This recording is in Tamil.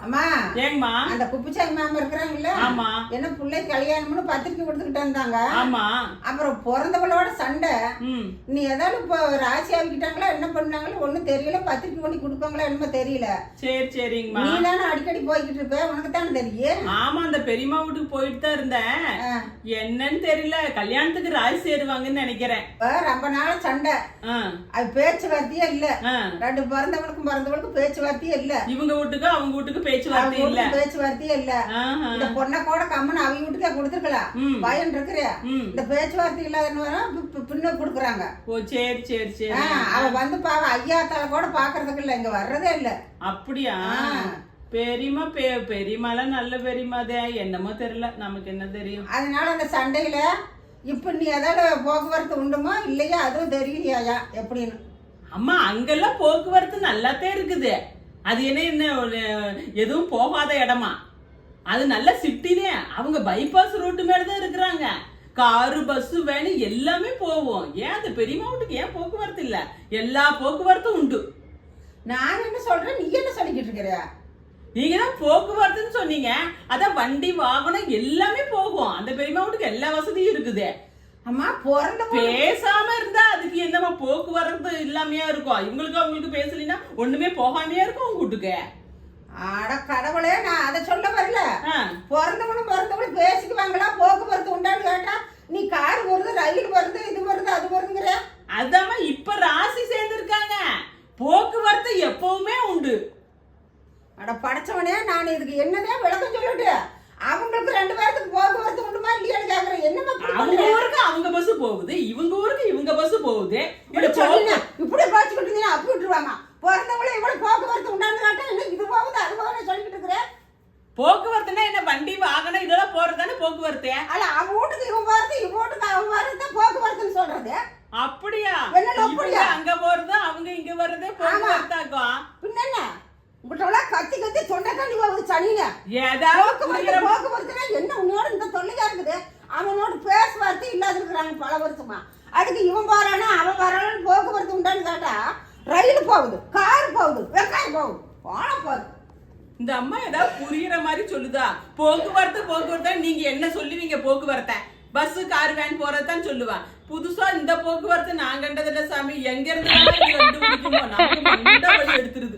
அம்மா ஏங்கம்மா? அந்த குப்புச்சாமி மாமா இருக்கிறாங்கல்ல ஆமா. என்ன பிள்ளை கல்யாணம்னு பத்திரிக்கை கொடுத்துக்கிட்டு இருந்தாங்க ஆமா. அப்புறம் பிறந்தவளோட சண்டை. ம். நீ ஏதாவது இப்போ ராசி ஆகிக்கிட்டாங்களா என்ன பண்ணாங்களோ ஒன்றும் தெரியல. பத்திரிக்கை பண்ணி கொடுப்பாங்களா என்னமோ தெரியல. சரி சரிங்கம்மா. நீ தானே அடிக்கடி போய்கிட்டு இருப்ப. உனக்கு தானே தெரியும். ஆமா அந்த பெரியம்மா வீட்டுக்கு போயிட்டு தான் இருந்தேன். என்னன்னு தெரியல. கல்யாணத்துக்கு ராய் சேருவாங்கன்னு நினைக்கிறேன். ரொம்ப நாள் சண்டை. அது பேச்சுவார்த்தையே இல்ல. ரெண்டு பிறந்தவனுக்கும் பிறந்தவளுக்கும் பேச்சுவார்த்தையே இல்ல. இவங்க வீட்டுக்கு அவங்க வீட்டுக்கு பேச்சுவார்த்தை இல்ல. பேச்சுவார்த்தையே இல்ல. இந்த பொண்ணை கூட கம்மன் அவங்க வீட்டுக்கே கொடுத்துருக்கலாம். பயம் இருக்கிறியா ம். இந்த பேச்சுவார்த்தை இல்லாதன்னு பின்ன கொடுக்குறாங்க. ஓ சரி சரி சரி. அவ வந்து பாவ ஐயாத்தால கூட பாக்குறதுக்கு இல்ல இங்க வர்றதே இல்ல. அப்படியா? ஆ. பெரியம்மா பெ பெரியம்மாலாம் நல்ல பெரியம்மாதே என்னமோ தெரியல நமக்கு என்ன தெரியும்? அதனால அந்த சண்டையில இப்ப நீ ஏதாவது போக்குவரத்து உண்டுமோ இல்லையா அதுவும் தெரியலையா எப்படின்னு. அம்மா அங்கெல்லாம் போக்குவரத்து நல்லாத்தே இருக்குது. அது என்ன என்ன எதுவும் போகாத இடமா? அது நல்ல சிட்டினே அவங்க பைபாஸ் ரோட்டு மேல தான் இருக்கிறாங்க. காரு பஸ் வேனு எல்லாமே போவோம். ஏன் அந்த பெரியம்மா வீட்டுக்கு ஏன் போக்குவரத்து இல்ல? எல்லா போக்குவரத்தும் உண்டு. நான் என்ன சொல்றேன்? நீ என்ன சொல்லிக்கிட்டு இருக்கிற? நீங்க தான் போக்குவரத்துன்னு சொன்னீங்க. அதான் வண்டி வாகனம் எல்லாமே போகும். அந்த பெரியம்மா வீட்டுக்கு எல்லா வசதியும் இருக்குது. அம்மா பிறந்த பேசாம இருந்தா அதுக்கு என்னமா போக்குவரத்து இல்லாமையா இருக்கும்? இவங்களுக்கு அவங்களுக்கு பேசலினா ஒண்ணுமே போகாமையா இருக்கும் உங்க வீட்டுக்கு. அட கடவுளே நான் அதை சொல்ல வரல ஆ, பிறந்தவனும் பிறந்தவனும் பேசிக்குவாங்களா போக்குவரத்து உண்டான்னு கேட்டா நீ கார் வருது ரயில் வருது இது வருது அது வருதுங்கிற அதாம்மா இப்ப ராசி சேர்ந்திருக்காங்க போக்குவரத்து உண்டு அட படைச்சவனே நான் இதுக்கு என்னதான் விளக்கம் சொல்லிட்டு. அவங்களுக்கு ரெண்டு பேர்த்துக்கு போக்குவரத்து உண்டுமா இல்லையான்னு கேக்குறேன். இப்படி அவங்க? ஊருக்கு அவங்க பஸ் போகுது இவங்க ஊருக்கு இவங்க பஸ் போகுது. இப்படி போக்கு- இப்படி பேசிக்கிட்டு இருந்தீங்கன்னா அப்பி விட்டுருவாங்க. பிறந்தவங்களும் இவ்வளவு போக்குவரத்து உண்டான்னு கேட்டா என்ன இது போகுது அது போகுது சொல்லிக்கிட்டு இருக்கிறேன். போக்குவரத்துனா என்ன வண்டி வாகனம் இதெல்லாம் போறதுதானே போக்குவரத்து? அல்ல அவன் வீட்டுக்கு இவன் போறது இவன் வீட்டுக்கு அவன் வர்றது தான் போக்குவரத்துன்னு சொல்றது. அப்படியா? என்ன அப்படியா? அங்க போறது அவங்க இங்க வர்றது போக்குவரத்தாக்கும் போக்குவரத்துனா என்ன உன்னோட இந்த தொல்லையா இருக்குது? அவனோட பேசுவார்த்தை இல்லாத இருக்கிறாங்க பல வருஷமா. அதுக்கு இவன் போறானா அவன் வரானு போக்குவரத்து உண்டான்னு கேட்டா ரயில் போகுது கார் போகுது வெங்காயம் போகுது போன போகுது. இந்த அம்மா ஏதாவது புரியுற மாதிரி சொல்லுதா? போக்குவரத்து போக்குவரத்து நீங்க என்ன சொல்லுவீங்க போக்குவரத்தை? பஸ் கார் வேன் போறதுதான் சொல்லுவா. புதுசா இந்த போக்குவரத்து நான் கண்டதில்ல சாமி. எங்க இருந்து எடுத்துருது.